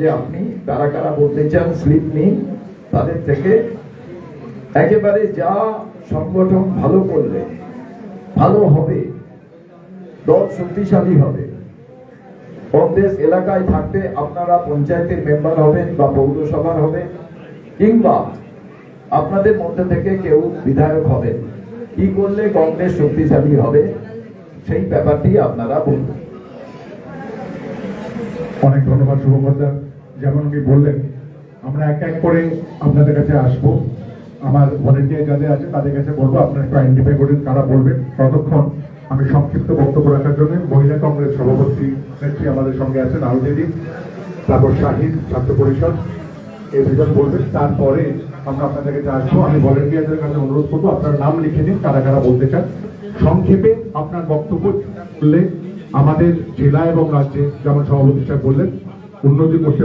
যে আপনি কারা কারা বলতে চান স্লিপ নিন, তাদের থেকে একেবারে যা সংগঠন ভালো করলে, ভালো হবে, দল শক্তিশালী হবে। কংগ্রেস এলাকায় থাকতে আপনারা পঞ্চায়েতের মেম্বার হবেন বা পৌরসভার হবেন, কিংবা আপনাদের মধ্যে থেকে কেউ বিধায়ক হবেন, কি করলে কংগ্রেস শক্তিশালী হবে, সেই ব্যাপারটি আপনারা বলবেন অনেক ধন্যবাদ শুভকর্তা যেমন উনি বললেন, আমরা এক এক করে আপনাদের কাছে আসব। আমার ভলেন্টিয়ার যাদের আছে, তাদের কাছে বলব, আপনারা একটু আইডেন্টিফাই করে কারা বলবেন। ততক্ষণ আমি সংক্ষিপ্ত বক্তব্য রাখার জন্য মহিলা কংগ্রেস সভাপতি নেত্রী আমাদের সঙ্গে আছেন আলদেদি তারপর শাহিদ, ছাত্র পরিষদ। এই দুজন বলবেন, তারপরে আমরা আপনাদের কাছে আসব। আমি ভলেন্টিয়ারদের কাছে অনুরোধ করব, আপনার নাম লিখে নিন, কারা কারা বলতে চান। সংক্ষেপে আপনার বক্তব্য করলে আমাদের জেলা এবং রাজ্যে যেমন সভাপতি বললেন, উন্নতি করতে